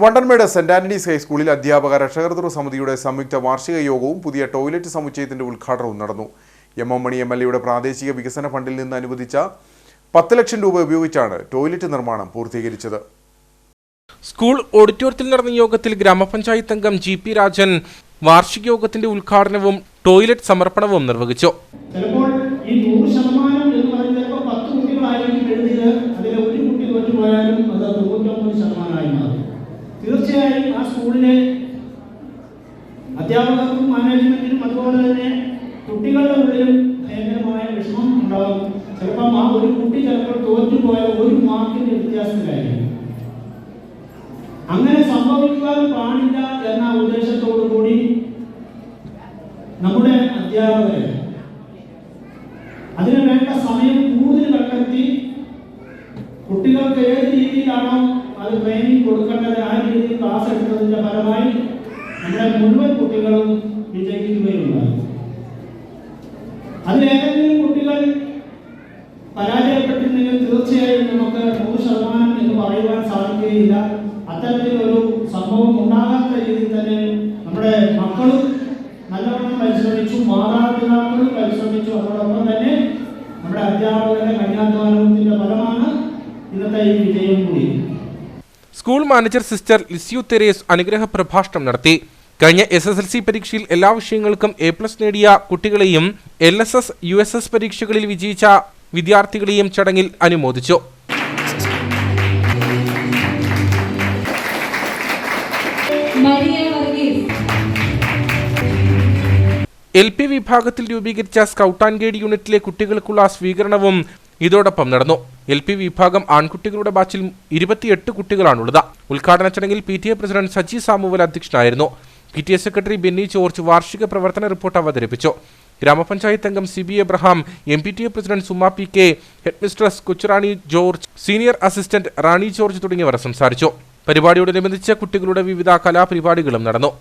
Vandanmedu saint Antony's ഹൈസ്കൂളിൽ അധ്യാപക രക്ഷകർതൃ സമിതിയുടെ സംയുക്ത വാർഷിക യോഗവും പുതിയ ടോയ്ലറ്റ് സമുച്ചയത്തിന്റെ ഉദ്ഘാടനവും നടന്നു. M M Mani M L എയുടെ പ്രാദേശിക വികസന ഫണ്ടിൽ നിന്ന് അനുവദിച്ച പത്ത് ലക്ഷം രൂപ ഉപയോഗിച്ചാണ് ടോയ്ലറ്റ് നിർമ്മാണം പൂർത്തീകരിച്ചത്. സ്കൂൾ ഓഡിറ്റോറിയത്തിൽ നടന്ന യോഗത്തിൽ ഗ്രാമപഞ്ചായത്ത് അംഗം ജി പി രാജൻ വാർഷിക യോഗത്തിന്റെ ഉദ്ഘാടനവും ടോയ്ലറ്റ് സമർപ്പണവും നിർവഹിച്ചു. അതിൽ ഒരു കുട്ടി തോറ്റുപോയാലും അത് തൊണ്ണൂറ്റൊമ്പത് ശതമാനമായി മാറും. തീർച്ചയായും ആ സ്കൂളിലെ അധ്യാപകർക്കും മാനേജ്മെന്റിനും അതുപോലെ തന്നെ കുട്ടികളുടെ ഉള്ളിലും ഭയങ്കരമായ വിഷമം ഉണ്ടാകും. ചിലപ്പം ആ ഒരു കുട്ടി ചിലപ്പോൾ തോറ്റുപോയ ഒരു മാർക്കിന്റെ വ്യത്യാസത്തിലായിരിക്കും. അങ്ങനെ സംഭവിക്കുവാൻ പാടില്ല എന്ന ഉദ്ദേശത്തോടു കൂടി നമ്മുടെ അധ്യാപകരെ അതിനു വേണ്ട സമയം കൂടുതൽ കണ്ടെത്തി കുട്ടികൾക്ക് ഏത് രീതിയിലാണോ അത് ട്രെയിനിങ് കൊടുക്കേണ്ടത് ആ രീതിയിൽ ക്ലാസ് എടുത്തതിന്റെ ഫലമായി നമ്മുടെ മുഴുവൻ കുട്ടികളും വിജയിക്കുകയുണ്ടായി. അതിലേതെങ്കിലും കുട്ടികൾ പരാജയപ്പെട്ടിട്ടുണ്ടെങ്കിൽ തീർച്ചയായും നമുക്ക് നൂറ് ശതമാനം എന്ന് പറയുവാൻ സാധിക്കുകയില്ല. അത്തരത്തിലൊരു സംഭവം ഉണ്ടാകാത്ത രീതിയിൽ തന്നെ നമ്മുടെ മക്കളും നല്ലവണ്ണം പരിശ്രമിച്ചു മാതാപിതാക്കളും പരിശ്രമിച്ചു. അതോടൊപ്പം തന്നെ നമ്മുടെ അധ്യാപകരുടെ കഠിനാധ്വാനത്തിന്റെ ഫലമാണ് ഇന്നത്തെ ഈ വിജയം കൂടി. School manager sister Lisieux Therese അനുഗ്രഹ പ്രഭാഷണം നടത്തി. കഴിഞ്ഞ എസ് എസ് എൽ സി പരീക്ഷയിൽ എല്ലാ വിഷയങ്ങൾക്കും എ പ്ലസ് നേടിയ കുട്ടികളെയും L S S U S S പരീക്ഷകളിൽ വിജയിച്ച വിദ്യാർത്ഥികളെയും ചടങ്ങിൽ അനുമോദിച്ചു. എൽ പി വിഭാഗത്തിൽ രൂപീകരിച്ച സ്കൗട്ട് ആൻഡ് ഗൈഡ് യൂണിറ്റിലെ കുട്ടികൾക്കുള്ള സ്വീകരണവും ഇതോടൊപ്പം നടന്നു. എൽ പി വിഭാഗം ആൺകുട്ടികളുടെ ബാച്ചിൽ ഇരുപത്തിയെട്ട് കുട്ടികളാണുള്ളത്. ഉദ്ഘാടന ചടങ്ങിൽ P T A president Saji Samuel അധ്യക്ഷനായിരുന്നു. P T A secretary Benny George വാർഷിക പ്രവർത്തന റിപ്പോർട്ട് അവതരിപ്പിച്ചു. ഗ്രാമപഞ്ചായത്ത് അംഗം C B Abraham M P T A president Suma P K headmistress Kochurani George senior assistant Rani George തുടങ്ങിയവർ സംസാരിച്ചു. പരിപാടിയോടനുബന്ധിച്ച് കുട്ടികളുടെ വിവിധ കലാപരിപാടികളും നടന്നു.